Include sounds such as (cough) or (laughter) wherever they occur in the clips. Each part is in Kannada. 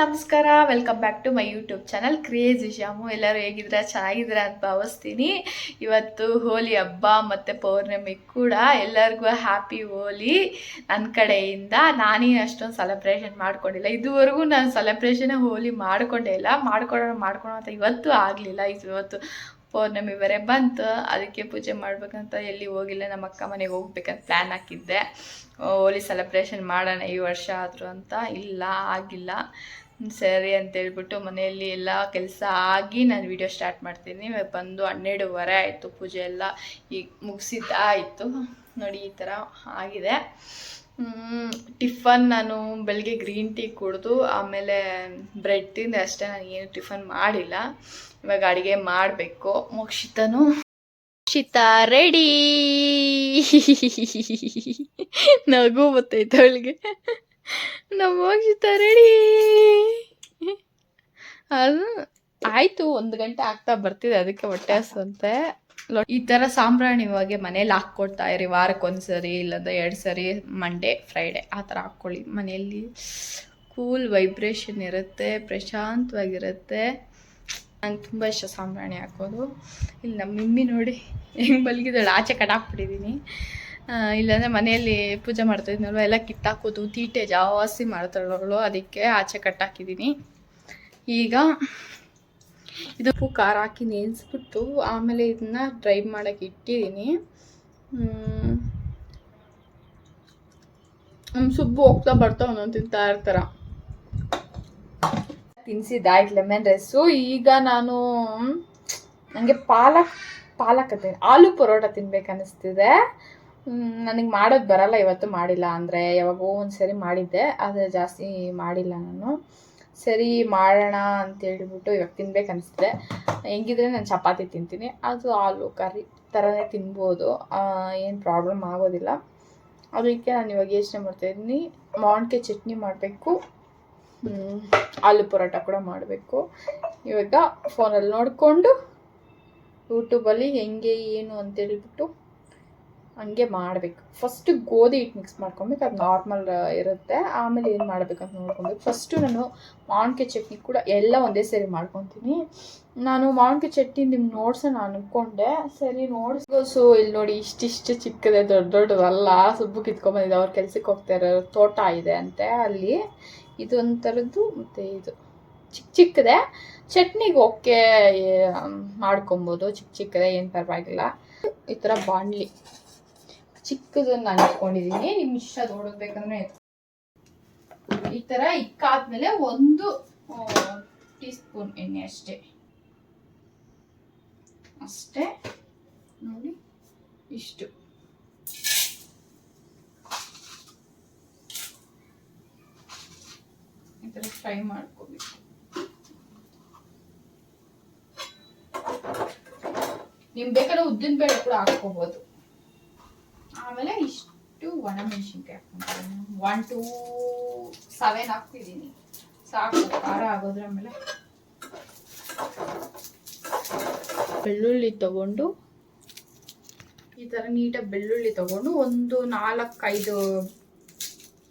ನಮಸ್ಕಾರ welcome back to my YouTube channel craze Shamu ಎಲ್ಲರೂ ಹೇಗಿದ್ದೀರಾ? ಚೆನ್ನಾಗಿದ್ದೀರಾ ಅಂತ ಭಾವಿಸ್ತೀನಿ. ಇವತ್ತು ಹೋಲಿ ಹಬ್ಬ ಮತ್ತು ಪೌರ್ಣಮಿ ಕೂಡ ಎಲ್ಲರಿಗೂ ಹ್ಯಾಪಿ ಹೋಲಿ ನನ್ನ ಕಡೆಯಿಂದ. ನಾನೇನು ಅಷ್ಟೊಂದು ಸೆಲೆಬ್ರೇಷನ್ ಮಾಡ್ಕೊಂಡಿಲ್ಲ. ಇದುವರೆಗೂ ನಾನು ಸೆಲೆಬ್ರೇಷನ್ ಹೋಲಿ ಮಾಡ್ಕೊಂಡೇ ಇಲ್ಲ. ಮಾಡ್ಕೊಳ್ಳೋಣ ಮಾಡ್ಕೊಳೋ ಅಂತ ಇವತ್ತು ಆಗಲಿಲ್ಲ. ಇವತ್ತು ಪೌರ್ಣಮಿ ಬೇರೆ ಬಂತು, ಅದಕ್ಕೆ ಪೂಜೆ ಮಾಡ್ಬೇಕಂತ ಎಲ್ಲಿ ಹೋಗಿಲ್ಲ, ನಮ್ಮ ಅಕ್ಕ ಮನೆಗೆ ಹೋಗ್ಬೇಕಂತ ಪ್ಲ್ಯಾನ್ ಹಾಕಿದ್ದೆ. ಹೋಲಿ ಸೆಲೆಬ್ರೇಷನ್ ಮಾಡೋಣ ಈ ವರ್ಷ ಆದರೂ ಅಂತ. ಇಲ್ಲ, ಆಗಿಲ್ಲ. ಸರಿ ಅಂತ ಹೇಳ್ಬಿಟ್ಟು ಮನೆಯಲ್ಲಿ ಎಲ್ಲ ಕೆಲಸ ಆಗಿ ನಾನು ವಿಡಿಯೋ ಸ್ಟಾರ್ಟ್ ಮಾಡ್ತೀನಿ. ಬಂದು ಹನ್ನೆರಡುವರೆ ಆಯಿತು ಪೂಜೆ ಎಲ್ಲ. ಈಗ ಮುಗಿಸಿದ್ದಾಯಿತು. ನೋಡಿ, ಈ ಥರ ಆಗಿದೆ. ಟಿಫನ್ ನಾನು ಬೆಳಗ್ಗೆ ಗ್ರೀನ್ ಟೀ ಕುಡಿದು, ಆಮೇಲೆ ಬ್ರೆಡ್ ತಿಂದೆ ಅಷ್ಟೇ, ನಾನು ಏನು ಟಿಫನ್ ಮಾಡಿಲ್ಲ. ಇವಾಗ ಅಡುಗೆ ಮಾಡಬೇಕು. ಮೋಕ್ಷಿತನು. ಮೋಕ್ಷಿತ ರೆಡಿ ನಗು ಬರ್ತೈತೆ ಅವಳಿಗೆ. ನಮ್ಮ ಮೋಕ್ಷಿತ ರೆಡಿ ಅದು ಆಯಿತು, ಒಂದು ಗಂಟೆ ಆಗ್ತಾ ಬರ್ತಿದೆ, ಅದಕ್ಕೆ ಹೊಟ್ಟೆ ಹಸುವಂತೆ. ಲೊ- ಈ ಥರ ಸಾಂಬ್ರಾಣಿ ಇವಾಗ ಮನೇಲಿ ಹಾಕ್ಕೊಡ್ತಾ ಇರಿ ವಾರಕ್ಕೆ ಒಂದು ಸರಿ ಇಲ್ಲದ ಎರಡು ಸರಿ ಮಂಡೇ ಫ್ರೈಡೆ ಆ ಥರ ಹಾಕ್ಕೊಳ್ಳಿ. ಮನೆಯಲ್ಲಿ ಕೂಲ್ ವೈಬ್ರೇಷನ್ ಇರುತ್ತೆ, ಪ್ರಶಾಂತವಾಗಿರುತ್ತೆ. ನಂಗೆ ತುಂಬ ಇಷ್ಟ ಸಾಂಬ್ರಾಣಿ ಹಾಕೋದು. ಇಲ್ಲಿ ನಮ್ಮ ಮಿಮ್ಮಿ ನೋಡಿ ಹೆಂಗೆ ಮಲಗಿದಳು ಆಚೆ ಕಟಾಕ್ಬಿಟ್ಟಿದ್ದೀನಿ ಇಲ್ಲಾಂದರೆ ಮನೆಯಲ್ಲಿ ಪೂಜೆ ಮಾಡ್ತಾ ಇದ್ನಲ್ವ, ಎಲ್ಲ ಕಿತ್ತಾಕೋದು ತೀಟೆ ಜಾಸ್ತಿ ಮಾಡ್ತಾಳವಳು, ಅದಕ್ಕೆ ಆಚೆ ಕಟ್ಟಾಕಿದ್ದೀನಿ ಈಗ ಇದು ಉಪ್ಪು, ಖಾರ ಹಾಕಿ ನೆನೆಸ್ಬಿಟ್ಟು ಆಮೇಲೆ ಇದನ್ನ ಡ್ರೈ ಮಾಡೋಕ್ಕೆ ಇಟ್ಟಿದ್ದೀನಿ. ಸುಬ್ಬು ಹೋಗ್ತಾ ಬರ್ತಾ ಒಂದೊಂದು ತಿಂತಾ ಇರ್ತಾರ. ತಿನ್ಸಿದ್ದಾಯ್ತು ಲೆಮನ್ ರೈಸು ಈಗ ನಾನು ನನಗೆ ಪಾಲಕ್ ಪಾಲಕ್ ಅಂತ ಆಲೂ ಪರೋಟ ತಿನ್ಬೇಕು ಅನಿಸ್ತಿದೆ ನನಗೆ ಮಾಡೋದು ಬರಲ್ಲ, ಇವತ್ತು ಮಾಡಿಲ್ಲ. ಅಂದರೆ ಯಾವಾಗೋ ಒಂದು ಸರಿ ಮಾಡಿದ್ದೆ, ಆದರೆ ಜಾಸ್ತಿ ಮಾಡಿಲ್ಲ ನಾನು. ಸರಿ ಮಾಡೋಣ ಅಂತ ಹೇಳ್ಬಿಟ್ಟು ಇವಾಗ ತಿನ್ಬೇಕು ಅನಿಸ್ತಿದೆ. ಹೆಂಗಿದ್ರೆ ನಾನು ಚಪಾತಿ ತಿಂತೀನಿ. ಅದು ಆಲೂ ಕರಿ ಥರನೇ ತಿನ್ಬೋದು. ಏನು ಪ್ರಾಬ್ಲಮ್ ಆಗೋದಿಲ್ಲ. ಅದಕ್ಕೆ ನಾನು ಇವಾಗ ಯೋಚನೆ ಮಾಡ್ತಾಯಿದ್ದೀನಿ ಮಾವಿನಕಾಯಿ ಚಟ್ನಿ ಮಾಡಬೇಕು. ಆಲೂ ಪರೋಟ ಕೂಡ ಮಾಡಬೇಕು. ಇವಾಗ ಫೋನಲ್ಲಿ ನೋಡಿಕೊಂಡು ಯೂಟ್ಯೂಬಲ್ಲಿ ಹೆಂಗೆ, ಏನು ಅಂತ ಹೇಳ್ಬಿಟ್ಟು ಹಂಗೆ ಮಾಡಬೇಕು. ಫಸ್ಟು ಗೋಧಿ ಹಿಟ್ಟು ಮಿಕ್ಸ್ ಮಾಡ್ಕೊಬೇಕು, ಅದು ನಾರ್ಮಲ್ ಇರುತ್ತೆ. ಆಮೇಲೆ ಏನು ಮಾಡಬೇಕಂತ ನೋಡ್ಕೊಬೇಕು ಫಸ್ಟು ನಾನು ಮಾವಿನಕಾಯಿ ಚಟ್ನಿ ಕೂಡ ಎಲ್ಲ ಒಂದೇ ಸರಿ ಮಾಡ್ಕೊತೀನಿ. ನಾನು ಮಾವಿನಕಾಯಿ ಚಟ್ನಿ ನಿಮ್ಗೆ ನೋಡ್ಸೋಣ ಅನ್ಕೊಂಡೆ. ಸರಿ ನೋಡಿಸ್ಕೋಸು ಇಲ್ಲಿ ನೋಡಿ ಇಷ್ಟಿಷ್ಟು ಚಿಕ್ಕದೆ, ದೊಡ್ಡ ದೊಡ್ಡದಲ್ಲ. ಸುಬ್ಬು ಕಿತ್ಕೊಂಬಂದಿದೆ ಅವ್ರ ಕೆಲ್ಸಕ್ಕೆ ಹೋಗ್ತಾರೆ ತೋಟ ಇದೆ ಅಂತೆ ಅಲ್ಲಿ. ಇದೊಂಥರದ್ದು ಮತ್ತು ಇದು ಚಿಕ್ಕ ಚಿಕ್ಕದೆ. ಚಟ್ನಿಗೆ ಓಕೆ ಮಾಡ್ಕೊಬೋದು. ಚಿಕ್ಕ ಚಿಕ್ಕದೆ, ಏನು ಪರವಾಗಿಲ್ಲ. ಈ ಥರ ಬಾಣಲಿ. ಚಿಕ್ಕದನ್ನ ನಾನು ಇಟ್ಕೊಂಡಿದ್ದೀನಿ. ಇಷ್ಟ ಬೇಕಂದ್ರೆ ಈ ಥರ ಇಕ್ಕಾದ್ಮೇಲೆ ಒಂದು ಟೀ ಸ್ಪೂನ್ ಎಣ್ಣೆ ಅಷ್ಟೇ. ಅಷ್ಟೇ. ನೋಡಿ, ಇಷ್ಟು. ಈ ಥರ ಫ್ರೈ ಮಾಡ್ಕೋಬೇಕು. ನಿಮ್ ಬೇಕಾದ್ರೆ ಉದ್ದಿನ ಬೇಳೆ ಕೂಡ ಹಾಕ್ಕೋಬಹುದು ಆಮೇಲೆ ಇಷ್ಟು ಒಣಮೆಣಸಿನ್ಕಾಯಿ ಹಾಕ್ಕೊಂತೀನಿ ಒನ್ ಟೂ ಸೆವೆನ್ ಹಾಕ್ತಿದ್ದೀನಿ. ಸಾಕು, ಖಾರ ಆಗೋದ್ರ ಆಮೇಲೆ. ಬೆಳ್ಳುಳ್ಳಿ ತಗೊಂಡು, ಈ ಥರ ನೀಟಾಗಿ ಬೆಳ್ಳುಳ್ಳಿ ತಗೊಂಡು ಒಂದು ನಾಲ್ಕೈದು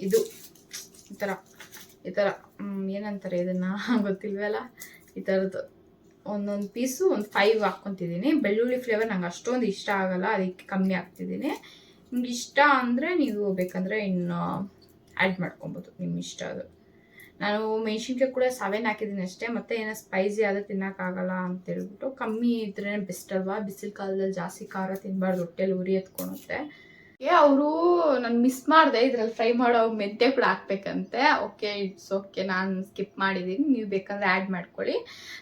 ಇದು, ಈ ಥರ ಈ ಥರ ಏನಂತಾರೆ ಇದನ್ನು ಗೊತ್ತಿಲ್ವಲ್ಲ? ಈ ಥರದ್ದು ಒಂದೊಂದು ಪೀಸು ಒಂದು ಫೈವ್ ಹಾಕ್ಕೊತಿದ್ದೀನಿ. ಬೆಳ್ಳುಳ್ಳಿ ಫ್ಲೇವರ್ ನಂಗೆ ಅಷ್ಟೊಂದು ಇಷ್ಟ ಆಗಲ್ಲ, ಅದಕ್ಕೆ ಕಮ್ಮಿ ಹಾಕ್ತಿದ್ದೀನಿ. ನಿಮ್ಗೆ ಇಷ್ಟ ಅಂದರೆ ನೀವು ಬೇಕಂದರೆ ಇನ್ನು ಆ್ಯಡ್ ಮಾಡ್ಕೊಬೋದು ನಿಮ್ಮ ಇಷ್ಟ ಅದು. ನಾನು ಮೆಣಸಿನ್ಕಾಯಿ ಕೂಡ ಸವೆನ್ ಹಾಕಿದ್ದೀನಿ ಅಷ್ಟೇ, ಮತ್ತೆ ಏನೋ ಸ್ಪೈಸಿ ಆದರೆ ತಿನ್ನೋಕ್ಕಾಗಲ್ಲ ಅಂತ ಹೇಳ್ಬಿಟ್ಟು ಕಮ್ಮಿ ಇದ್ರೇ ಬೆಸ್ಟ್ ಅಲ್ವಾ? ಬಿಸಿಲು ಕಾಲದಲ್ಲಿ ಜಾಸ್ತಿ ಖಾರ ತಿನ್ನಬಾರ್ದು ಹೊಟ್ಟೆಲಿ ಉರಿ ಎತ್ಕೊಳುತ್ತೆ. ಏ, ಅವರು ನಾನು ಮಿಸ್ ಮಾಡಿದೆ, ಇದ್ರಲ್ಲಿ ಫ್ರೈ ಮಾಡೋ ಮೆಂತೆ ಕೂಡ ಹಾಕ್ಬೇಕಂತೆ. ಓಕೆ ಇಟ್ಸ್ ಓಕೆ ನಾನು ಸ್ಕಿಪ್ ಮಾಡಿದ್ದೀನಿ ನೀವು ಬೇಕಂದ್ರೆ ಆ್ಯಡ್ ಮಾಡ್ಕೊಳ್ಳಿ.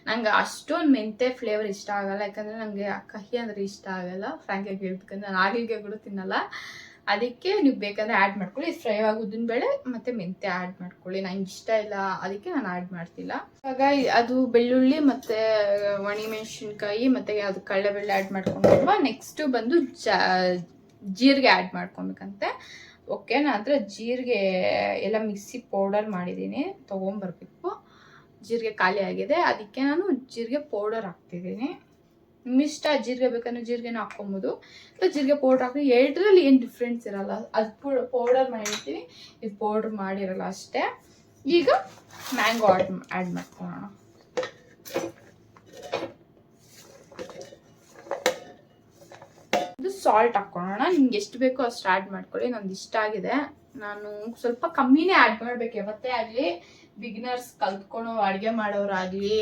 ನಂಗೆ ಅಷ್ಟೊಂದು ಮೆಂತ್ಯ ಫ್ಲೇವರ್ ಇಷ್ಟ ಆಗಲ್ಲ. ಯಾಕಂದರೆ ನನಗೆ ಕಹಿ ಅಂದರೆ ಇಷ್ಟ ಆಗಲ್ಲ. ಫ್ರ್ಯಾಂಕಾಗಿ ಹೇಳ್ಬೇಕಂದ್ರೆ ನಾನು ಆಗಿಲ್ಗೆ ಕೂಡ ತಿನ್ನಲ್ಲ. ಅದಕ್ಕೆ ನೀವು ಬೇಕಂದ್ರೆ ಆ್ಯಡ್ ಮಾಡ್ಕೊಳ್ಳಿ. ಫ್ರೈ ಆಗಿ ಬೇಳೆ ಮತ್ತು ಮೆಂತೆ ಆ್ಯಡ್ ಮಾಡ್ಕೊಳ್ಳಿ. ನಂಗೆ ಇಷ್ಟ ಇಲ್ಲ. ಅದಕ್ಕೆ ನಾನು ಆ್ಯಡ್ ಮಾಡ್ತಿಲ್ಲ. ಇವಾಗ ಅದು ಬೆಳ್ಳುಳ್ಳಿ ಮತ್ತು ಒಣಮೆಣಸಿನ್ಕಾಯಿ ಮತ್ತು ಅದು ಕಡಲೆಬೇಳೆ ಆ್ಯಡ್ ಮಾಡ್ಕೊಂಡ್ಬಿಡುವ. ನೆಕ್ಸ್ಟು ಬಂದು ಜಾ ಜೀರಿಗೆ ಆ್ಯಡ್ ಮಾಡ್ಕೊಬೇಕಂತೆ. ಓಕೆ ನಾನು ಜೀರಿಗೆ ಎಲ್ಲ ಮಿಕ್ಸಿ ಪೌಡರ್ ಮಾಡಿದ್ದೀನಿ, ತೊಗೊಂಬರ್ಬೇಕು. ಜೀರಿಗೆ ಖಾಲಿ ಆಗಿದೆ. ಅದಕ್ಕೆ ನಾನು ಜೀರಿಗೆ ಪೌಡರ್ ಹಾಕ್ತಿದ್ದೀನಿ. ನಿಮ್ಮಿಷ್ಟ ಜೀರಿಗೆ ಬೇಕಂದ್ರೆ ಜೀರಿಗೆನೂ ಹಾಕ್ಕೊಬೋದು. ಇಲ್ಲ, ಜೀರಿಗೆ ಪೌಡ್ರ್ ಹಾಕಿ ಎರಡರಲ್ಲಿ ಏನು ಡಿಫ್ರೆನ್ಸ್ ಇರಲ್ಲ. ಅದು ಪೌಡರ್ ಮಾಡಿರ್ತೀವಿ ಇದು ಪೌಡ್ರ್ ಮಾಡಿರಲ್ಲ ಅಷ್ಟೇ. ಈಗ ಮ್ಯಾಂಗೋ ಆಡ್ ಆ್ಯಡ್ ಮಾಡ್ಕೊಳ್ಳೋಣ ಸಾಲ್ಟ್ ಹಾಕೊಳ್ಳೋಣ ನಿಮ್ಗೆ ಎಷ್ಟು ಬೇಕೋ ಅಷ್ಟು ಆ್ಯಡ್ ಮಾಡ್ಕೊಳ್ಳಿ. ನಂದು ಇಷ್ಟ ಆಗಿದೆ. ನಾನು ಸ್ವಲ್ಪ ಕಮ್ಮಿನೇ ಆ್ಯಡ್ ಮಾಡ್ಬೇಕು. ಯಾವತ್ತೇ ಆಗಲಿ ಬಿಗಿನರ್ಸ್ ಕಲ್ತ್ಕೊಳೋ ಅಡುಗೆ ಮಾಡೋರಾಗಲಿ,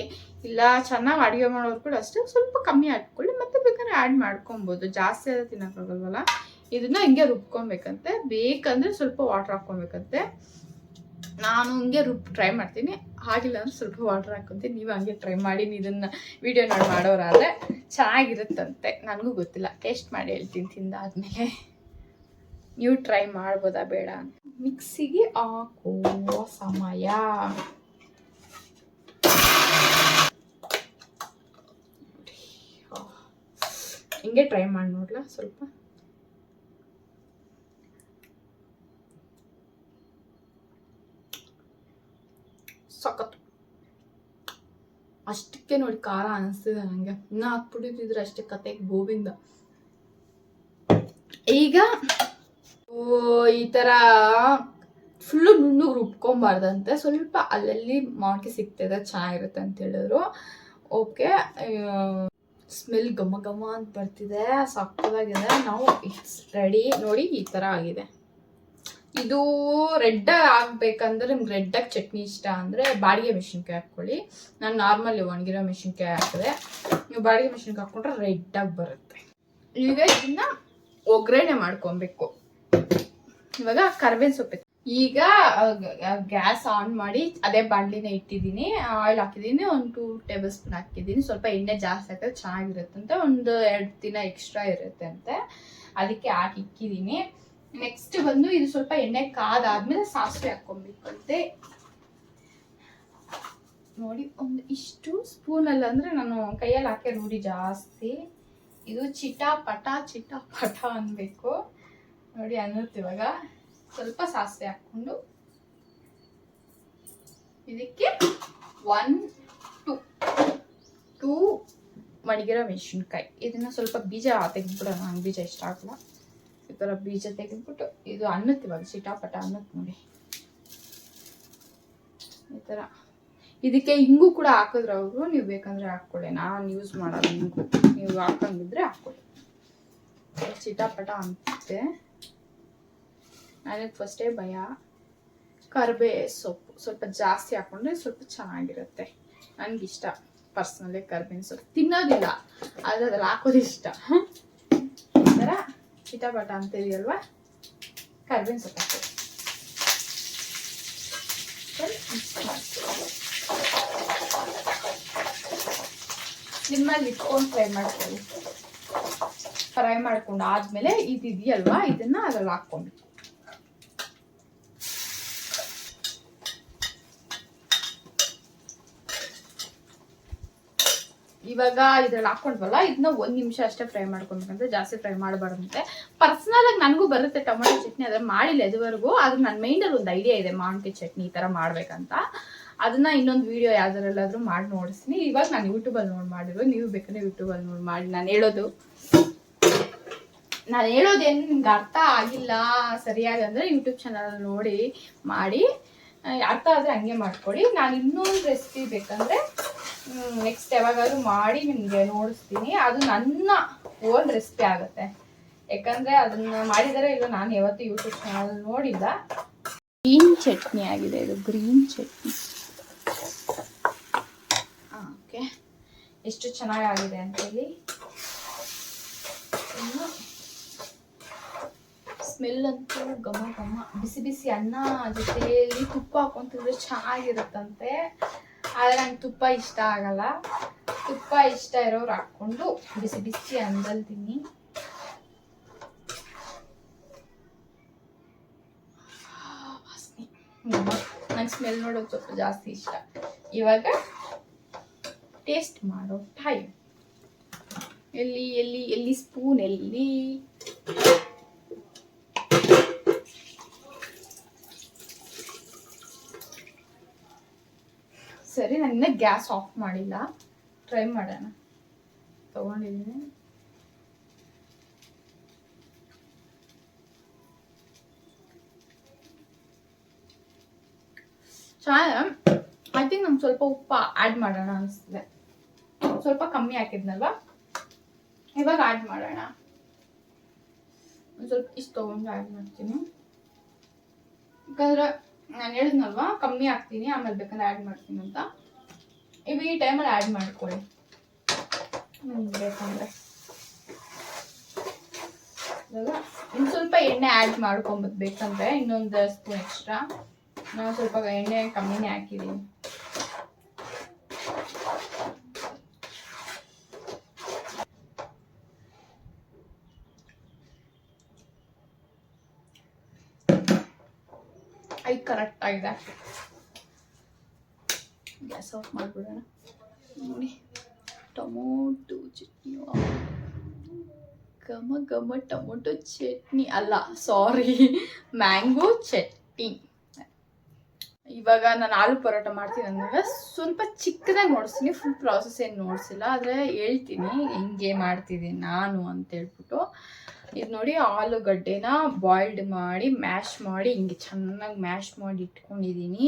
ಇಲ್ಲ ಚೆನ್ನಾಗಿ ಅಡುಗೆ ಮಾಡೋರು ಕೂಡ ಅಷ್ಟೇ, ಸ್ವಲ್ಪ ಕಮ್ಮಿ ಹಾಕ್ಕೊಳ್ಳಿ. ಮತ್ತೆ ಬೇಕಾದ್ರೆ ಆ್ಯಡ್ ಮಾಡ್ಕೊಬೋದು. ಜಾಸ್ತಿ ಆದ ತಿನ್ನೋಕ್ಕಾಗಲ್ವಲ್ಲ? ಇದನ್ನು ಹಿಂಗೆ ರುಬ್ಕೊಬೇಕಂತೆ. ಬೇಕಂದರೆ ಸ್ವಲ್ಪ ವಾಟ್ರ್ ಹಾಕ್ಕೊಬೇಕಂತೆ. ನಾನು ಹಂಗೆ ರುಬ್ ಟ್ರೈ ಮಾಡ್ತೀನಿ. ಆಗಿಲ್ಲ ಅಂದ್ರೆ ಸ್ವಲ್ಪ ವಾಟರ್ ಹಾಕೊಂತೀನಿ. ನೀವು ಹಂಗೆ ಟ್ರೈ ಮಾಡಿ ಇದನ್ನು ವೀಡಿಯೋ ವಿಡಿಯೋ ನೋಡಿ ಮಾಡೋರಾದ್ರೆ ಚೆನ್ನಾಗಿರುತ್ತಂತೆ. ನನಗೂ ಗೊತ್ತಿಲ್ಲ. ಟೇಸ್ಟ್ ಮಾಡಿ ಹೇಳ್ತೀನಿ ತಿಂದಾದ್ಮೇಲೆ. ನೀವು ಟ್ರೈ ಮಾಡ್ಬೋದಾ ಬೇಡ ಅಂತ. ಮಿಕ್ಸಿಗೆ ಹಾಕುವ ಸಮಯ. ಹಿಂಗೆ ಟ್ರೈ ಮಾಡಿ ನೋಡ್ಲಾ ಸ್ವಲ್ಪ? ಸಖತ್ ಅಷ್ಟಕ್ಕೆ ನೋಡಿ ಖಾರ ಅನಿಸ್ತಿದೆ ನನಗೆ ಇನ್ನೂ ಹಾಕ್ಬಿಟ್ಟಿದ್ರೆ ಅಷ್ಟೇ ಕತೆಗೆ ಗೋವಿಂದ. ಈಗ, ಓ, ಈ ಥರ ಫುಲ್ಲು ನುಣ್ಣಗೆ ರುಬ್ಕೊಬಾರ್ದಂತೆ. ಸ್ವಲ್ಪ ಅಲ್ಲಲ್ಲಿ ಮಾಡಿ ಸಿಗ್ತದೆ, ಚೆನ್ನಾಗಿರುತ್ತೆ ಅಂತ ಹೇಳಿದ್ರು. ಓಕೆ ಸ್ಮೆಲ್ ಘಮ ಘಮ ಅಂತ ಬರ್ತಿದೆ ಸಕ್ಕದಾಗಿದೆ ನಾವು ಇಟ್ಸ್ ರೆಡಿ ನೋಡಿ, ಈ ಥರ ಆಗಿದೆ. ಇದು ರೆಡ್ ಆಗ್ಬೇಕಂದ್ರೆ ನಿಮ್ಗೆ ರೆಡ್ಡಾಗಿ ಚಟ್ನಿ ಇಷ್ಟ ಅಂದರೆ ಬಾಡಿಗೆ ಮೆಣಸಿನ್ಕಾಯಿ ಹಾಕ್ಕೊಳ್ಳಿ. ನಾನು ನಾರ್ಮಲಿ ಒಣಗಿರೋ ಮೆಣಸಿನ್ಕಾಯಿ ಹಾಕಿದೆ ನೀವು ಬಾಡಿಗೆ ಮೆಣಸಿನ್ಕಾಯಿ ಹಾಕ್ಕೊಂಡ್ರೆ ರೆಡ್ಡಾಗಿ ಬರುತ್ತೆ. ಈಗ ಇದನ್ನ ಒಗ್ಗರಣೆ ಮಾಡ್ಕೊಬೇಕು. ಇವಾಗ ಕರ್ಬೇವಿನ ಸೊಪ್ಪು ಈಗ ಗ್ಯಾಸ್ ಆನ್ ಮಾಡಿ ಅದೇ ಬಾಂಡ್ಲಿನ ಇಟ್ಟಿದ್ದೀನಿ. ಆಯಿಲ್ ಹಾಕಿದ್ದೀನಿ, ಒಂದು ಟೂ ಟೇಬಲ್ ಸ್ಪೂನ್ ಹಾಕಿದ್ದೀನಿ. ಸ್ವಲ್ಪ ಎಣ್ಣೆ ಜಾಸ್ತಿ ಹಾಕಿದ್ರೆ ಚೆನ್ನಾಗಿರುತ್ತಂತೆ. ಒಂದು ಎರಡು ದಿನ ಎಕ್ಸ್ಟ್ರಾ ಇರುತ್ತೆ ಅಂತೆ ಅದಕ್ಕೆ ಹಾಕಿ ಇಕ್ಕಿದ್ದೀನಿ. ನೆಕ್ಸ್ಟ್ ಬಂದು ಇದು ಸ್ವಲ್ಪ ಎಣ್ಣೆ ಕಾದಾದ್ಮೇಲೆ ಸಾಸಿವೆ ಹಾಕೊಬೇಕಂತೆ ನೋಡಿ, ಒಂದು ಇಷ್ಟು ಸ್ಪೂನಲ್ಲಿ ಅಂದ್ರೆ ನಾನು ಕೈಯಲ್ಲಿ ಹಾಕಿ ನೋಡಿ ಜಾಸ್ತಿ. ಇದು ಚಿಟಾ ಪಟ ಚಿಟಾ ಪಟ ಅನ್ಬೇಕು. ನೋಡಿ, ಅನ್ನುತ್ತೆ ಇವಾಗ. ಸ್ವಲ್ಪ ಸಾಸಿವೆ ಹಾಕೊಂಡು ಇದಕ್ಕೆ ಒನ್ ಟು ಟೂ ಮಡಿಗಿರೋ ಮೆಣಸಿನ್ಕಾಯಿ. ಇದನ್ನ ಸ್ವಲ್ಪ ಬೀಜ ತೆಗೆದ್ಬಿಡೋಣ. ಬೀಜ ಇಷ್ಟ ಆಗಲ್ಲ. ಈ ಥರ ಬೀಜ ತೆಗೆದ್ಬಿಟ್ಟು ಇದು ಅನ್ನತ್ತೆ ಇವಾಗ ಚಿಟಾಪಟ ಅನ್ನತ್ತೆ ನೋಡಿ. ಈ ಥರ. ಇದಕ್ಕೆ ಹಿಂಗೂ ಕೂಡ ಹಾಕಿದ್ರು ಅವರು, ನೀವು ಬೇಕಂದ್ರೆ ಹಾಕ್ಕೊಳ್ಳಿ. ನಾನು ಯೂಸ್ ಮಾಡೋದು ಹಿಂಗು ನೀವು ಹಾಕಂಗಿದ್ರೆ ಹಾಕ್ಕೊಳ್ಳಿ. ಚಿಟಾಪಟ ಅಂತೆ. ನನಗೆ ಫಸ್ಟೇ ಭಯ. ಕರ್ಬೆ ಸೊಪ್ಪು. ಸ್ವಲ್ಪ ಜಾಸ್ತಿ ಹಾಕೊಂಡ್ರೆ ಸ್ವಲ್ಪ ಚೆನ್ನಾಗಿರುತ್ತೆ. ನನಗಿಷ್ಟ. ಪರ್ಸ್ನಲಿ ಕರ್ಬೇವಿನ ಸೊಪ್ಪು. ತಿನ್ನೋದಿಲ್ಲ. ಆದರೆ ಅದ್ರಲ್ಲಿ ಹಾಕೋದು ಇಷ್ಟ ಚಿಟಪಟ ಅಂತೀವಿ ಅಲ್ವಾ? ಕರ್ಬೇವಿನ ಸೊಪ್ಪು. ನಿಮ್ಮಲ್ಲಿ ಇಟ್ಕೊಂಡು ಫ್ರೈ ಮಾಡ್ಕೊಳ್ಳಿ. ಫ್ರೈ ಮಾಡ್ಕೊಂಡು ಆದ್ಮೇಲೆ ಇದಿದೆಯಲ್ವಾ ಇದನ್ನ ಅದ್ರಲ್ಲಿ ಹಾಕ್ಕೊಂಡು. ಇವಾಗ ಇದ್ರಲ್ಲಿ ಹಾಕೊಂಡ್ವಲ್ಲ ಇದನ್ನ ಒಂದ್ ನಿಮಿಷ ಅಷ್ಟೇ ಫ್ರೈ ಮಾಡ್ಕೊಬೇಕಂತೆ ಜಾಸ್ತಿ ಫ್ರೈ ಮಾಡಬಾರ್ದಂತೆ. ಪರ್ಸನಲ್ ಆಗಿ ನನಗೂ ಬರುತ್ತೆ ಟೊಮೆಟೊ ಚಟ್ನಿ ಅದ್ರ ಮಾಡಿಲ್ಲ ಇದುವರೆಗೂ. ಆದ್ರೆ ನನ್ನ ಮೈಂಡಲ್ಲಿ ಒಂದು ಐಡಿಯಾ ಇದೆ, ಮಾವಿನಕಾಯಿ ಚಟ್ನಿ ಈ ತರ ಮಾಡ್ಬೇಕಂತ. ಅದನ್ನ ಇನ್ನೊಂದು ವಿಡಿಯೋ ಯಾವ್ದಾರಲ್ಲಾದ್ರೂ ಮಾಡಿ ನೋಡಿಸ್ತೀನಿ. ಇವಾಗ ನಾನು ಯೂಟ್ಯೂಬಲ್ಲಿ ನೋಡಿ ಮಾಡಿರೋ, ನೀವು ಬೇಕಾದ್ರೆ ಯೂಟ್ಯೂಬಲ್ಲಿ ನೋಡಿ ಮಾಡಿ. ನಾನು ಹೇಳೋದು, ನಾನು ಹೇಳೋದೇನು ನಿಮ್ಗೆ ಅರ್ಥ ಆಗಿಲ್ಲ, ಸರಿಯಾಗಿ ಅಂದ್ರೆ ಯೂಟ್ಯೂಬ್ ಚಾನಲ್ ನೋಡಿ, ಮಾಡಿ ಅರ್ಥ ಆದರೆ ಹಂಗೆ ಮಾಡ್ಕೊಳ್ಳಿ ನಾನು ಇನ್ನೊಂದು ರೆಸಿಪಿ ಬೇಕಂದ್ರೆ ನೆಕ್ಸ್ಟ್ ಯಾವಾಗಾದ್ರೂ ಮಾಡಿ ನಿಮಗೆ ನೋಡಿಸ್ತೀನಿ. ಅದು ನನ್ನ ಓನ್ ರೆಸಿಪಿ ಆಗುತ್ತೆ. ಯಾಕಂದ್ರೆ ಅದನ್ನ ಮಾಡಿದರೆ ಇಲ್ಲ ನಾನು ಯಾವತ್ತೂ ಯೂಟ್ಯೂಬ್ ಚಾನಲ್ ನೋಡಿಲ್ಲ. ಗ್ರೀನ್ ಚಟ್ನಿ ಆಗಿದೆ ಇದು ಗ್ರೀನ್ ಚಟ್ನಿ. ಓಕೆ ಎಷ್ಟು ಚೆನ್ನಾಗಾಗಿದೆ ಅಂತೇಳಿ. ಸ್ಮೆಲ್ ಅಂತೂ ಘಮ ಘಮ. ಬಿಸಿ ಬಿಸಿ ಅನ್ನ ಜೊತೆಯಲ್ಲಿ ತುಪ್ಪ ಹಾಕೊಂತಿದ್ರೆ ತಿಂದ್ರೆ ಚೆನ್ನಾಗಿರುತ್ತಂತೆ. ಆದರೆ ನಂಗೆ ತುಪ್ಪ ಇಷ್ಟ ಆಗಲ್ಲ. ತುಪ್ಪ ಇಷ್ಟ ಇರೋರು ಹಾಕ್ಕೊಂಡು ಬಿಸಿ ಬಿಸಿ ಅಂದಲ್ತೀನಿ ನಂಗೆ ಸ್ಮೆಲ್ ನೋಡೋದು ಸ್ವಲ್ಪ ಜಾಸ್ತಿ ಇಷ್ಟ. ಇವಾಗ ಟೇಸ್ಟ್ ಮಾಡೋ ಟೈಮ್ ಎಲ್ಲಿ ಎಲ್ಲಿ ಎಲ್ಲಿ ಸ್ಪೂನ್ ಎಲ್ಲಿ? ಸರಿ, ನಾನು ಇನ್ನೂ ಗ್ಯಾಸ್ ಆಫ್ ಮಾಡಿಲ್ಲ. ಟ್ರೈ ಮಾಡೋಣ. ತಗೊಂಡಿದ್ದೀನಿ. ಚೆನ್ನಾಗಿದೆ ಐ ಥಿಂಕ್ ನಮ್ಗೆ ಸ್ವಲ್ಪ ಉಪ್ಪು ಆ್ಯಡ್ ಮಾಡೋಣ ಅನಿಸ್ತಿದೆ. ಸ್ವಲ್ಪ ಕಮ್ಮಿ ಹಾಕಿದ್ನಲ್ವಾ? ಇವಾಗ ಆ್ಯಡ್ ಮಾಡೋಣ. ಒಂದು ಸ್ವಲ್ಪ ಇಷ್ಟು ತೊಗೊಂಡು ಆ್ಯಡ್ ಮಾಡ್ತೀನಿ. ಯಾಕಂದ್ರೆ ನಾನು ಹೇಳಿದ್ನಲ್ವಾ? ಕಮ್ಮಿ ಹಾಕ್ತೀನಿ, ಆಮೇಲೆ ಬೇಕಂದ್ರೆ ಆ್ಯಡ್ ಮಾಡ್ತೀನಿ ಅಂತ. ಇವು ಈ ಟೈಮಲ್ಲಿ ಆ್ಯಡ್ ಮಾಡ್ಕೊಳ್ಳಿ ನಿಮ್ಗೆ ಬೇಕಂದ್ರೆ. ಇನ್ನು ಸ್ವಲ್ಪ ಎಣ್ಣೆ ಆ್ಯಡ್ ಮಾಡ್ಕೊಂಬೋದು ಬೇಕಂದ್ರೆ ಇನ್ನೊಂದು ಸ್ಪೂನ್ ಎಕ್ಸ್ಟ್ರಾ ನಾನು ಸ್ವಲ್ಪ ಎಣ್ಣೆ ಕಮ್ಮಿನೇ ಹಾಕಿದ್ದೀನಿ ಆಗಿದೆ ಗ್ಯಾಸ್ ಆಫ್ ಮಾಡಿಬಿಡೋಣ ನೋಡಿ ಟೊಮೊಟೊ ಚಟ್ನಿ. ಘಮ ಘಮ ಟೊಮೊಟೊ ಚಟ್ನಿ ಅಲ್ಲ ಸಾರಿ ಮ್ಯಾಂಗೋ ಚಟ್ನಿ ಇವಾಗ ನಾನು ಆಲೂ ಪರೋಟ ಮಾಡ್ತೀನಿ ಅಂದಾಗ ಸ್ವಲ್ಪ ಚಿಕ್ಕದಾಗಿ ನೋಡಿಸ್ತೀನಿ. ಫುಲ್ ಪ್ರಾಸೆಸ್ ಏನು ನೋಡಿಸಿಲ್ಲ. ಆದರೆ ಹೇಳ್ತೀನಿ. ಹೆಂಗೆ ಮಾಡ್ತಿದ್ದೀನಿ ನಾನು ಅಂತ ಹೇಳ್ಬಿಟ್ಟು. ಇದು ನೋಡಿ ಆಲೂಗಡ್ಡೆನ ಬಾಯ್ಲ್ಡ್ ಮಾಡಿ ಮ್ಯಾಶ್ ಮಾಡಿ, ಹಿಂಗೆ ಚೆನ್ನಾಗಿ ಮ್ಯಾಶ್ ಮಾಡಿ ಇಟ್ಕೊಂಡಿದ್ದೀನಿ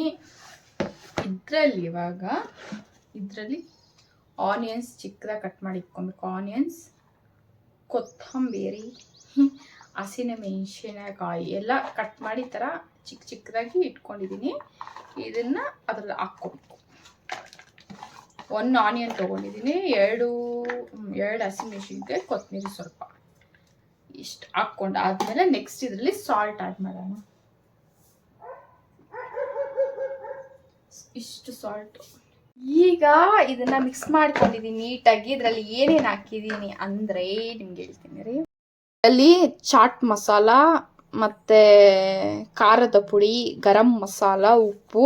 ಇದರಲ್ಲಿ ಇವಾಗ, ಇದರಲ್ಲಿ ಆನಿಯನ್ಸ್ ಚಿಕ್ಕದಾಗಿ ಕಟ್ ಮಾಡಿ ಇಟ್ಕೊಬೇಕು. ಆನಿಯನ್ಸ್ ಕೊತ್ತಂಬರಿ (laughs) ಹಸಿಮೆಣಸಿನಕಾಯಿ ಎಲ್ಲ ಕಟ್ ಮಾಡಿ ಥರ ಚಿಕ್ಕ ಚಿಕ್ಕದಾಗಿ ಇಟ್ಕೊಂಡಿದ್ದೀನಿ ಇದನ್ನು ಅದ್ರಲ್ಲಿ ಹಾಕ್ಕೊಬೇಕು. ಒಂದು ಆನಿಯನ್ ತೊಗೊಂಡಿದ್ದೀನಿ ಎರಡು ಎರಡು ಎರಡು ಹಸಿಮೆಣಸಿನ್ಕಾಯಿ ಕೊತ್ತಂಬರಿ ಸ್ವಲ್ಪ. ಇಷ್ಟು ಹಾಕ್ಕೊಂಡು ಆದಮೇಲೆ ನೆಕ್ಸ್ಟ್ ಇದರಲ್ಲಿ ಸಾಲ್ಟ್ ಆ್ಯಡ್ ಮಾಡೋಣ. ಇಷ್ಟು ಸಾಲ್ಟು ಈಗ ಇದನ್ನ ಮಿಕ್ಸ್ ಮಾಡ್ಕೊಂಡಿದ್ದೀನಿ ನೀಟಾಗಿ. ಇದರಲ್ಲಿ ಏನೇನು ಹಾಕಿದ್ದೀನಿ ಅಂದರೆ ನಿಮ್ಗೆ ಹೇಳ್ತೀನಿ ರೀ. ಅಲ್ಲಿ ಚಾಟ್ ಮಸಾಲ ಮತ್ತು ಖಾರದ ಪುಡಿ, ಗರಂ ಮಸಾಲ, ಉಪ್ಪು,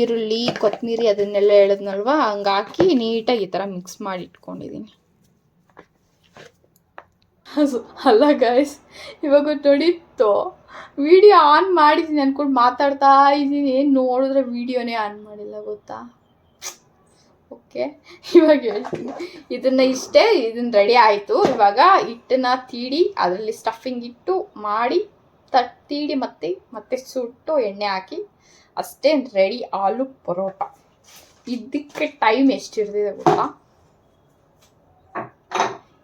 ಈರುಳ್ಳಿ ಕೊತ್ತಂಬರಿ ಅದನ್ನೆಲ್ಲ ಹೇಳಿದ್ನಲ್ವ? ಹಂಗಾಕಿ ನೀಟಾಗಿ ಈ ಥರ ಮಿಕ್ಸ್ ಮಾಡಿ ಇಟ್ಕೊಂಡಿದ್ದೀನಿ ಅದು- ಅಲ್ಲ ಗಾಯ್ಸ್ ಇವಾಗ ನೋಡಿತ್ತು ವಿಡಿಯೋ ಆನ್ ಮಾಡಿದ್ದೀನಿ ಅಂದ್ಕೊಂಡು ಮಾತಾಡ್ತಾ ಇದ್ದೀನಿ ಏನು ನೋಡಿದ್ರೆ ವಿಡಿಯೋನೇ ಆನ್ ಮಾಡಿಲ್ಲ ಗೊತ್ತಾ? ಓಕೆ ಇವಾಗ ಹೇಳ್ತೀನಿ. ಇದನ್ನ ಇಷ್ಟೇ ಇದನ್ನ ರೆಡಿ ಆಯಿತು. ಇವಾಗ ಹಿಟ್ಟನ್ನು ತೀಡಿ, ಅದರಲ್ಲಿ ಸ್ಟಫಿಂಗ್ ಇಟ್ಟು ಮಾಡಿ ತೀಡಿ ಮತ್ತೆ ಮತ್ತೆ ಸುಟ್ಟು ಎಣ್ಣೆ ಹಾಕಿ, ಅಷ್ಟೇ ರೆಡಿ ಆಲೂ ಪರೋಟ. ಇದಕ್ಕೆ ಟೈಮ್ ಎಷ್ಟಿರ್ತಿದೆ ಗೊತ್ತಾ?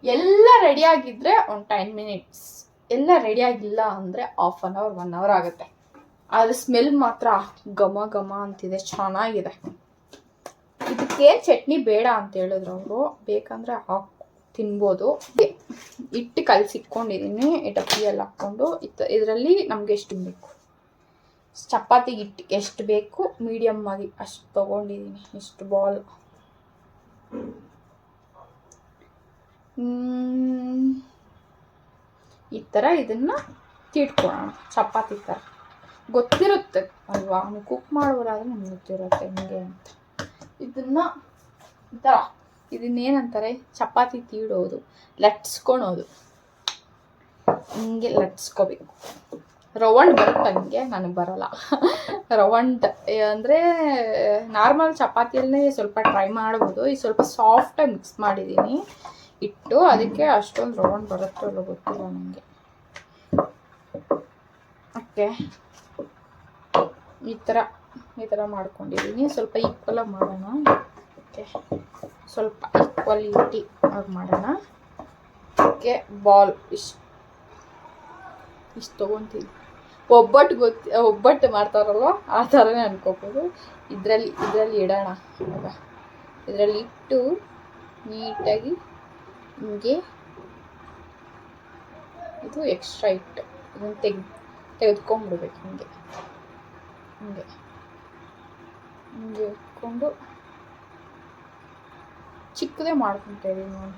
ಎಲ್ಲ ರೆಡಿ ಆಗಿದ್ರೆ ಒಂದು ಟೆನ್ ಮಿನಿಟ್ಸ್ ಎಲ್ಲ ರೆಡಿ ಆಗಿಲ್ಲ ಅಂದರೆ half an hour one hour ಆಗುತ್ತೆ. ಆದರೆ ಸ್ಮೆಲ್ ಮಾತ್ರ ಘಮ ಘಮ ಅಂತಿದೆ, ಚೆನ್ನಾಗಿದೆ. ಇದಕ್ಕೆ ಚಟ್ನಿ ಬೇಡ ಅಂತ ಹೇಳಿದ್ರು ಅವರು. ಬೇಕಂದ್ರೆ ಹಾಕ್, ತಿನ್ಬೋದು. ಹಿಟ್ಟು ಕಲಸಿಟ್ಕೊಂಡಿದ್ದೀನಿ ಡಬ್ಬಿಯಲ್ಲಿ ಹಾಕ್ಕೊಂಡು. ಇತ್ತು ಇದರಲ್ಲಿ ನಮ್ಗೆ ಎಷ್ಟು ಬೇಕು? ಚಪಾತಿ ಹಿಟ್ಟು ಎಷ್ಟು ಬೇಕು? ಮೀಡಿಯಮ್ ಆಗಿ ಅಷ್ಟು ತೊಗೊಂಡಿದ್ದೀನಿ ಇಷ್ಟು ಬಾಲ್ ಈ ಥರ ಇದನ್ನು ತಿಟ್ಕೊಳ್ಳೋಣ ಚಪಾತಿ ಥರ ಗೊತ್ತಿರುತ್ತೆ ಅಲ್ವಾ? ನೀವು ಕುಕ್ ಮಾಡೋರಾದ್ರೆ ನಮ್ಗೆ ಗೊತ್ತಿರುತ್ತೆ ಹೆಂಗೆ ಅಂತ. ಇದನ್ನು ಈ ಥರ ಇದನ್ನೇನಂತಾರೆ? ಚಪಾತಿ ತೀಡೋದು. ಲಟ್ಸ್ಕೊಳೋದು. ಹಿಂಗೆ ಲಟ್ಸ್ಕೋಬೇಕು. ರವಂಡ್ ಬರುತ್ತೆ ನನಗೆ ನನಗೆ ಬರಲ್ಲ. ರವಂಡ್ ಅಂದರೆ ನಾರ್ಮಲ್ ಚಪಾತಿಯಲ್ಲೇ ಸ್ವಲ್ಪ ಟ್ರೈ ಮಾಡ್ಬೋದು. ಈ ಸ್ವಲ್ಪ ಸಾಫ್ಟಾಗಿ ಮಿಕ್ಸ್ ಮಾಡಿದ್ದೀನಿ. ಇಟ್ಟು ಅದಕ್ಕೆ ಅಷ್ಟೊಂದು ರೌಂಡ್ ಬರುತ್ತೋ ಅಲ್ಲ ಗೊತ್ತಿಲ್ಲ ನನಗೆ ಓಕೆ ಈ ಥರ ಈ ಥರ ಮಾಡ್ಕೊಂಡಿದ್ದೀನಿ ಸ್ವಲ್ಪ ಈಕ್ವಲಾಗಿ ಮಾಡೋಣ. ಓಕೆ ಸ್ವಲ್ಪ ಈಕ್ವಾಲಿಟಿ ಆಗಿ ಮಾಡೋಣ. ಓಕೆ ಬಾಲ್ ಇಷ್ಟು ಇಷ್ಟು ತೊಗೊತೀನಿ. ಒಬ್ಬಟ್ಟು ಗೊತ್ತಿ ಒಬ್ಬಟ್ಟು ಮಾಡ್ತಾರಲ್ವ? ಆ ಥರನೇ ಅನ್ಕೋಬೋದು. ಇದರಲ್ಲಿ ಇದರಲ್ಲಿ ಇಡೋಣ ಇವಾಗ. ಇದರಲ್ಲಿ ಇಟ್ಟು ನೀಟಾಗಿ ಹಿಂಗೆ ಇದು ಎಕ್ಸ್ಟ್ರಾ ಇಟ್ಟು ಇದನ್ನು ತೆಗ್ ತೆಗೆದುಕೊಂಡ್ಬಿಡ್ಬೇಕು ಹಿಂಗೆ. ಹಿಂಗೆ. ಹಿಂಗೆ ಇಟ್ಕೊಂಡು ಚಿಕ್ಕದೇ ಮಾಡ್ಕೊತಾ ನೋಡಿ.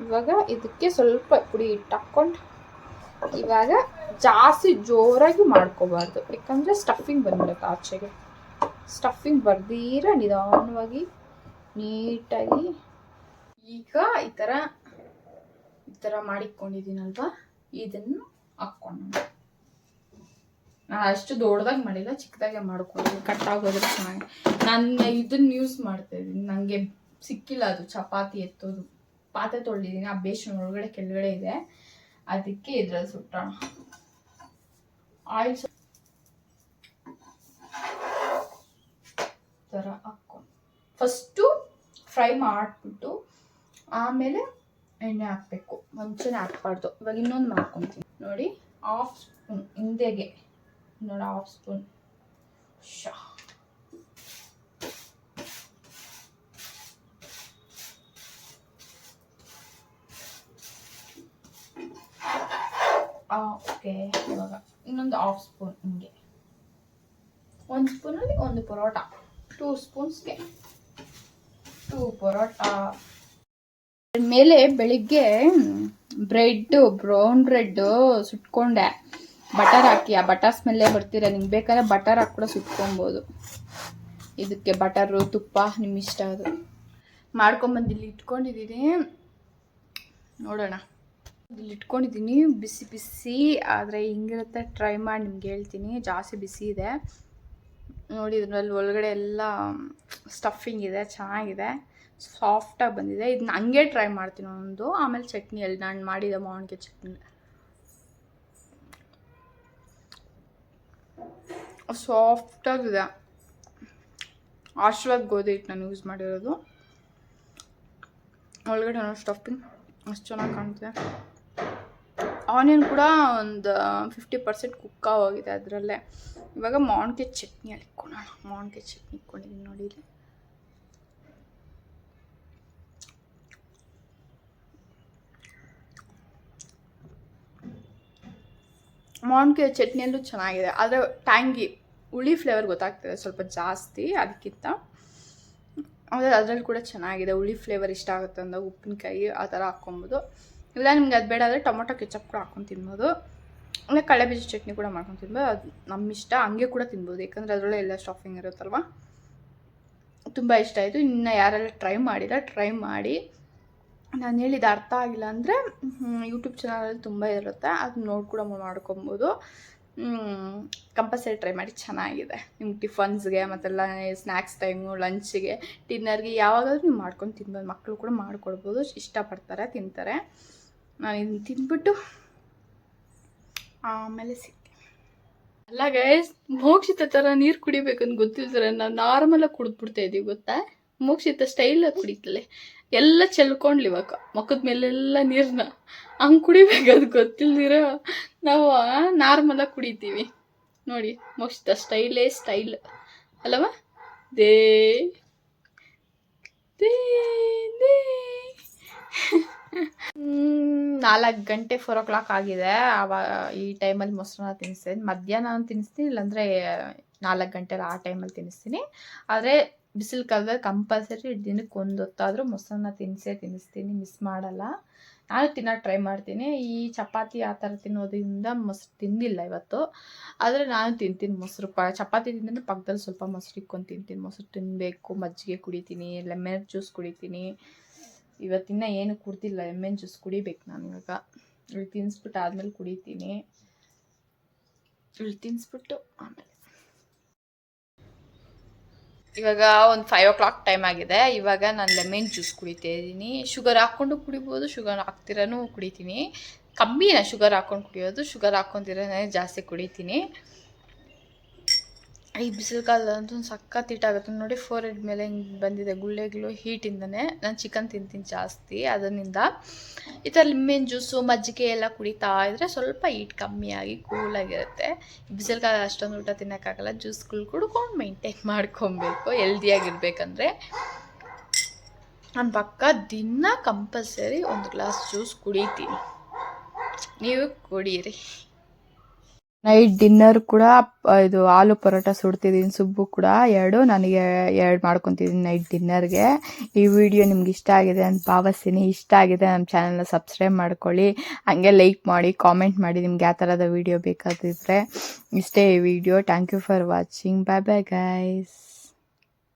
ಇವಾಗ ಇದಕ್ಕೆ ಸ್ವಲ್ಪ ಪುಡಿ ಹಿಟ್ಟು ಹಾಕ್ಕೊಂಡು ಇವಾಗ ಜಾಸ್ತಿ ಜೋರಾಗಿ ಮಾಡ್ಕೋಬಾರ್ದು. ಯಾಕಂದರೆ ಸ್ಟಫಿಂಗ್ ಬಂದ್ಬಿಡುತ್ತೆ ಆಚೆಗೆ. ಸ್ಟಫಿಂಗ್ ಬರ್ದೀರ ನಿಧಾನವಾಗಿ ನೀಟಾಗಿ ಈಗ ಈ ಥರ ಈ ಥರ ಮಾಡಿಕೊಂಡಿದ್ದೀನಲ್ವಾ? ಇದನ್ನು ಹಾಕ್ಕೊಂಡು ನಾನು ಅಷ್ಟು ದೊಡ್ಡದಾಗಿ ಮಾಡಿಲ್ಲ, ಚಿಕ್ಕದಾಗೆ ಮಾಡ್ಕೊಂಡು ಕಟ್ ಆಗೋದ್ರೆ ಚೆನ್ನಾಗಿ. ನಾನು ಇದನ್ನ ಯೂಸ್ ಮಾಡ್ತಾ ಇದ್ದೀನಿ. ನನಗೆ ಸಿಕ್ಕಿಲ್ಲ ಅದು, ಚಪಾತಿ ಎತ್ತೋದು. ಪಾತ್ರೆ ತೊಳೆದಿದ್ದೀನಿ, ಆ ಬೇಸನ್ ಒಳಗಡೆ ಕೆಳಗಡೆ ಇದೆ. ಅದಕ್ಕೆ ಇದ್ರಲ್ಲಿ ಸುಟ್ಟೋಣ. ಆಯಿಲ್ ಫಸ್ಟು ಫ್ರೈ ಮಾಡಿಬಿಟ್ಟು ಆಮೇಲೆ ಎಣ್ಣೆ ಹಾಕಬೇಕು. ಮುಂಚೆನೇ ಹಾಕ್ಬಾರ್ದು. ಇವಾಗ ಇನ್ನೊಂದು ಮಾಡ್ಕೊತೀನಿ. ನೋಡಿ ಹಾಫ್ ಸ್ಪೂನ್ ಹಿಂದೆಗೆ. ನೋಡಿ ಹಾಫ್ ಸ್ಪೂನ್ ಶಾ ಓಕೆ, ಇವಾಗ ಇನ್ನೊಂದು ಹಾಫ್ ಸ್ಪೂನ್ ಹಿಂಗೆ. ಒಂದು ಸ್ಪೂನಲ್ಲಿ ಒಂದು ಪರೋಟ. ಟೂ ಸ್ಪೂನ್ಸ್ಗೆ ಟೂ ಪರೋಟ. ಮೇಲೆ ಬೆಳಿಗ್ಗೆ ಬ್ರೆಡ್, ಬ್ರೌನ್ ಬ್ರೆಡ್ ಸುಟ್ಕೊಂಡೆ. ಬಟರ್ ಹಾಕಿ. ಆ ಬಟರ್ ಸ್ಮೆಲ್ಲೇ ಬರ್ತೀರ ನಿಮ್ಗೆ ಬೇಕಾದ್ರೆ ಬಟರ್ ಹಾಕಿ ಕೂಡ ಸುಟ್ಕೊಬೋದು. ಇದಕ್ಕೆ ಬಟರು, ತುಪ್ಪ ನಿಮ್ಮ ಇಷ್ಟ ಅದು. ಮಾಡ್ಕೊಂಬಂದು ಇಲ್ಲಿ ಇಟ್ಕೊಂಡಿದ್ದೀನಿ. ನೋಡೋಣ. ಇಲ್ಲಿ ಇಟ್ಕೊಂಡಿದ್ದೀನಿ. ಬಿಸಿ ಬಿಸಿ. ಆದರೆ ಹಿಂಗಿರುತ್ತೆ. ಟ್ರೈ ಮಾಡಿ ನಿಮ್ಗೆ ಹೇಳ್ತೀನಿ. ಜಾಸ್ತಿ ಬಿಸಿ ಇದೆ. ನೋಡಿ, ಇದ್ರಲ್ಲಿ ಒಳಗಡೆ ಎಲ್ಲ ಸ್ಟಫಿಂಗ್ ಇದೆ. ಚೆನ್ನಾಗಿದೆ. ಸಾಫ್ಟಾಗಿ ಬಂದಿದೆ. ಇದನ್ನ ಹಂಗೆ ಟ್ರೈ ಮಾಡ್ತೀನಿ ಒಂದು. ಆಮೇಲೆ ಚಟ್ನಿ ಅಲ್ಲಿ ನಾನು ಮಾಡಿದ ಮಾವಿನಕಾಯಿ ಚಟ್ನಿ. ಸಾಫ್ಟಾಗಿದೆ ಆಶೀರ್ವಾದ ಗೋಧಿ ಹಿಟ್ಟು ನಾನು ಯೂಸ್ ಮಾಡಿರೋದು. ಒಳಗಡೆ ಸ್ಟಫಿಂಗ್ ಅಷ್ಟು ಚೆನ್ನಾಗಿ ಕಾಣುತ್ತೆ ಆನಿಯನ್ ಕೂಡ ಒಂದು ಫಿಫ್ಟಿ ಪರ್ಸೆಂಟ್ ಕುಕ್ ಹೋಗಿದೆ ಅದರಲ್ಲೇ. ಇವಾಗ ಮಾವಿನಕಾಯಿ ಚಟ್ನಿ ಅಲ್ಲಿ ಮಾವಿನಕಾಯಿ ಚಟ್ನಿ ಇಟ್ಕೊಂಡಿದ್ದೀನಿ ನೋಡಿ ಇಲ್ಲಿ. ಮಾವಿನಕಾಯಿ ಚಟ್ನಿಯಲ್ಲೂ ಚೆನ್ನಾಗಿದೆ. ಆದರೆ ಟ್ಯಾಂಗಿ, ಹುಳಿ ಫ್ಲೇವರ್ ಗೊತ್ತಾಗ್ತದೆ ಸ್ವಲ್ಪ ಜಾಸ್ತಿ, ಅದಕ್ಕಿಂತ. ಆದರೆ ಅದರಲ್ಲಿ ಕೂಡ ಚೆನ್ನಾಗಿದೆ. ಹುಳಿ ಫ್ಲೇವರ್ ಇಷ್ಟ ಆಗುತ್ತೆ ಅಂದಾಗ ಉಪ್ಪಿನಕಾಯಿ ಆ ಥರ ಹಾಕ್ಕೊಬೋದು. ಇಲ್ಲ, ನಿಮ್ಗೆ ಅದು ಬೇಡ ಅಂದರೆ ಟೊಮೊಟೊ ಕೆಚಪ್ ಕೂಡ ಹಾಕ್ಕೊಂಡು ತಿನ್ಬೋದು. ಅಂದರೆ ಬೀಜ ಚಟ್ನಿ ಕೂಡ ಮಾಡ್ಕೊಂಡು ತಿನ್ಬೋದು. ಅದು ನಮ್ಮ ಇಷ್ಟ ಹಂಗೆ ಕೂಡ ತಿನ್ಬೋದು. ಯಾಕಂದರೆ ಅದರೊಳಗೆ ಎಲ್ಲ ಸ್ಟಾಫಿಂಗ್ ಇರುತ್ತಲ್ವ? ತುಂಬ ಇಷ್ಟ ಆಯಿತು. ಇನ್ನು ಯಾರೆಲ್ಲ ಟ್ರೈ ಮಾಡಿಲ್ಲ ಟ್ರೈ ಮಾಡಿ. ನಾನು ಹೇಳಿದ ಅರ್ಥ ಆಗಿಲ್ಲ ಅಂದರೆ ಯೂಟ್ಯೂಬ್ ಚಾನಲಲ್ಲಿ ತುಂಬ ಇರುತ್ತೆ. ಅದು ನೋಡಿ ಕೂಡ ಮಾಡ್ಕೊಬೋದು. ಕಂಪಲ್ಸರಿ ಟ್ರೈ ಮಾಡಿ ಚೆನ್ನಾಗಿದೆ. ನಿಮ್ಮ ಟಿಫನ್ಸ್ಗೆ ಮತ್ತೆಲ್ಲ ಸ್ನ್ಯಾಕ್ಸ್ ಟೈಮು ಲಂಚಿಗೆ ಡಿನ್ನರ್ಗೆ ಯಾವಾಗಾದ್ರೂ ನೀವು ಮಾಡ್ಕೊಂಡು ತಿನ್ಬೋದು. ಮಕ್ಕಳು ಕೂಡ ಮಾಡ್ಕೊಡ್ಬೋದು. ಇಷ್ಟಪಡ್ತಾರೆ, ತಿಂತಾರೆ. ನಾನು ಇದನ್ನು ತಿಂದ್ಬಿಟ್ಟು ಆಮೇಲೆ ಸಿಗ್ತೀನಿ. ಅಲ್ಲ ಗೈಸ್ ಮೋಕ್ಷಿತ ಥರ ನೀರು ಕುಡಿಬೇಕಂತ ಗೊತ್ತಿಲ್ತಾರೆ ನಾವು ನಾರ್ಮಲಾಗಿ ಕುಡಿದ್ಬಿಡ್ತಾ ಇದ್ದೀವಿ ಗೊತ್ತಾ? ಮೋಕ್ಷಿತ ಸ್ಟೈಲಾಗಿ ಕುಡಿತಲೆ. ಎಲ್ಲ ಚೆಲ್ಕೊಂಡ್ಲಿ ಇವಾಗ. ಮುಖದ ಮೇಲೆಲ್ಲ ನೀರನ್ನ ಹಂಗೆ ಕುಡಿಬೇಕು ಅದು ಗೊತ್ತಿಲ್ದಿರ ನಾವು ನಾರ್ಮಲಾಗಿ ಕುಡಿತೀವಿ. ನೋಡಿ ಮೋಕ್ಷಿತ ಸ್ಟೈಲೇ ಸ್ಟೈಲ್ ಅಲ್ಲವಾ? ದೇ ದೇ ದೇ. ನಾಲ್ಕು ಗಂಟೆ ಫೋರ್ ಓ ಕ್ಲಾಕ್ ಆಗಿದೆ. ಅವ, ಈ ಟೈಮಲ್ಲಿ ಮೊಸರನ್ನ ತಿನ್ನಿಸ್ತೀನಿ ಮಧ್ಯಾಹ್ನ ತಿನ್ನಿಸ್ತೀನಿ ಇಲ್ಲಾಂದರೆ ನಾಲ್ಕು ಗಂಟೆಲಿ ಆ ಟೈಮಲ್ಲಿ ತಿನ್ನಿಸ್ತೀನಿ ಆದರೆ ಬಿಸಿಲು ಕಾಲದಲ್ಲಿ ಕಂಪಲ್ಸರಿ ದಿನಕ್ಕೆ ಒಂದು ಹೊತ್ತಾದರೂ ಮೊಸರನ್ನ ತಿನ್ನಿಸೇ ತಿನ್ನಿಸ್ತೀನಿ ಮಿಸ್ ಮಾಡಲ್ಲ. ನಾನು ತಿನ್ನೋಕೆ ಟ್ರೈ ಮಾಡ್ತೀನಿ. ಈ ಚಪಾತಿ ಆ ಥರ ತಿನ್ನೋದ್ರಿಂದ ಮೊಸರು ತಿಂದಿಲ್ಲ ಇವತ್ತು. ಆದರೆ ನಾನು ತಿಂತೀನಿ ಮೊಸರು ಪ, ಚಪಾತಿ ತಿಂದರೆ ಪಕ್ಕದಲ್ಲಿ ಸ್ವಲ್ಪ ಮೊಸರು ಇಕ್ಕೊಂಡು ತಿಂತೀನಿ. ಮೊಸರು ತಿನ್ನಬೇಕು ಮಜ್ಜಿಗೆ ಕುಡಿತೀನಿ ಲೆಮನ್ ಜ್ಯೂಸ್ ಕುಡಿತೀನಿ. ಇವತ್ತಿನ ಏನು ಕುಡ್ತಿಲ್ಲ ಲೆಮನ್ ಜ್ಯೂಸ್ ಕುಡಿಬೇಕು ನಾನು ಇವಾಗ. ಇಲ್ಲಿ ತಿನ್ನಿಸ್ಬಿಟ್ಟು ಆದಮೇಲೆ ಕುಡಿತೀನಿ. ಇಲ್ಲಿ ತಿನ್ನಿಸ್ಬಿಟ್ಟು ಆಮೇಲೆ ಇವಾಗ ಒಂದು ಫೈವ್ ಓ ಕ್ಲಾಕ್ ಟೈಮ್ ಆಗಿದೆ. ಇವಾಗ ನಾನು ಲೆಮನ್ ಜ್ಯೂಸ್ ಕುಡಿತಾ ಇದ್ದೀನಿ. ಶುಗರ್ ಹಾಕ್ಕೊಂಡು ಕುಡಿಬೋದು ಶುಗರ್ ಹಾಕ್ತಿರನೂ ಕುಡಿತೀನಿ. ಕಮ್ಮಿನ ಶುಗರ್ ಹಾಕ್ಕೊಂಡು ಕುಡಿಯೋದು ಶುಗರ್ ಹಾಕ್ಕೊಂಡಿರೋನೇ ಜಾಸ್ತಿ ಕುಡಿತೀನಿ. ಈ ಬಿಸಿಲು ಕಾಲದಂತೂ ಸಖತ್ ಹೀಟಾಗುತ್ತೆ ನೋಡಿ ಫೋರ್ ಹೆಡ್ ಮೇಲೆ ಹಿಂಗೆ ಬಂದಿದೆ ಗುಳ್ಳೆಗಳು ಹೀಟಿಂದನೇ ನಾನು ಚಿಕನ್ ತಿಂತೀನಿ ಜಾಸ್ತಿ ಅದರಿಂದ. ಈ ಥರ ಲಿಂಬೆನ ಜ್ಯೂಸು ಮಜ್ಜಿಗೆ ಎಲ್ಲ ಕುಡಿತಾ ಇದ್ದರೆ ಸ್ವಲ್ಪ ಹೀಟ್ ಕಮ್ಮಿಯಾಗಿ ಕೂಲಾಗಿರುತ್ತೆ ಬಿಸಿಲು ಕಾಲ ಅಷ್ಟೊಂದು ಊಟ ತಿನ್ನೋಕ್ಕಾಗಲ್ಲ ಜ್ಯೂಸ್ಗಳು ಕುಡ್ಕೊಂಡು ಮೈಂಟೈನ್ ಮಾಡ್ಕೊಬೇಕು ಹೆಲ್ದಿಯಾಗಿರ್ಬೇಕಂದ್ರೆ ನಾನು ಪಕ್ಕ ದಿನ ಕಂಪಲ್ಸರಿ ಒಂದು ಗ್ಲಾಸ್ ಜ್ಯೂಸ್ ಕುಡಿತೀನಿ. ನೀವು ಕುಡೀರಿ. ನೈಟ್ ಡಿನ್ನರ್ ಕೂಡ ಇದು ಆಲೂ ಪರೋಟ ಸುಡ್ತಿದ್ದೀನಿ ಸುಬ್ಬು ಕೂಡ ಎರಡು. ನನಗೆ ಎರಡು ಮಾಡ್ಕೊತಿದ್ದೀನಿ ನೈಟ್ ಡಿನ್ನರ್ಗೆ. ಈ ವಿಡಿಯೋ ನಿಮ್ಗೆ ಇಷ್ಟ ಆಗಿದೆ ಅಂತ ಭಾವಿಸ್ತೀನಿ. ಇಷ್ಟ ಆಗಿದೆ ನಮ್ಮ ಚಾನಲ್ನ ಸಬ್ಸ್ಕ್ರೈಬ್ ಮಾಡ್ಕೊಳ್ಳಿ. ಹಾಗೆ ಲೈಕ್ ಮಾಡಿ, ಕಾಮೆಂಟ್ ಮಾಡಿ ನಿಮ್ಗೆ ಯಾವ ಥರದ ವಿಡಿಯೋ ಬೇಕಾದಿದ್ರೆ. ಇಷ್ಟೇ ಈ video. Thank you for watching. Bye bye guys